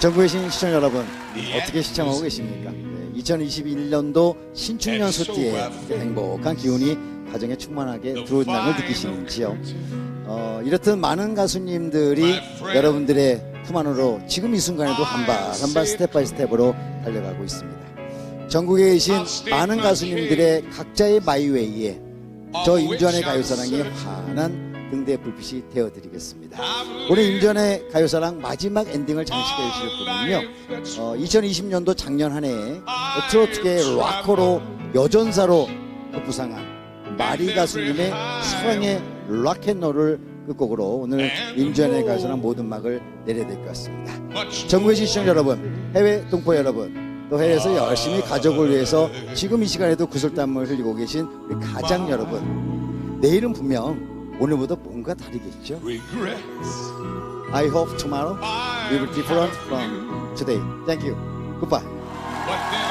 전국에 계신 시청자 여러분 어떻게 시청하고 계십니까? 네, 2021년도 신축년 소띠의 행복한 기운이 가정에 충만하게 들어온다는 걸 느끼시는지요? 어, 이렇듯 많은 가수님들이 여러분들의 품 안으로 지금 이 순간에도 한 발 한 발 스텝 바이 스텝으로 달려가고 있습니다. 전국에 계신 많은 가수님들의 각자의 마이웨이에 저 임주환의 가요사랑이 환한 등대 불빛이 되어드리겠습니다. 오늘 임주환의 가요사랑 마지막 엔딩을 장식해 주실 분은요. 어, 2020년도 작년 한 해에 트로트계 락커로 여전사로 부상한 마리 가수님의 사랑의 락앤롤을 끝곡으로 오늘 임주환의 가요사랑 모든 막을 내려야 될 것 같습니다. 전국의 시청 여러분, 해외 동포 여러분, 또 해외에서 열심히 가족을 위해서 지금 이 시간에도 구슬땀을 흘리고 계신 우리 가장 여러분, 내일은 분명 오늘보다 뭔가 다르겠죠? regrets. I hope tomorrow will be different from today. Thank you. Goodbye. But then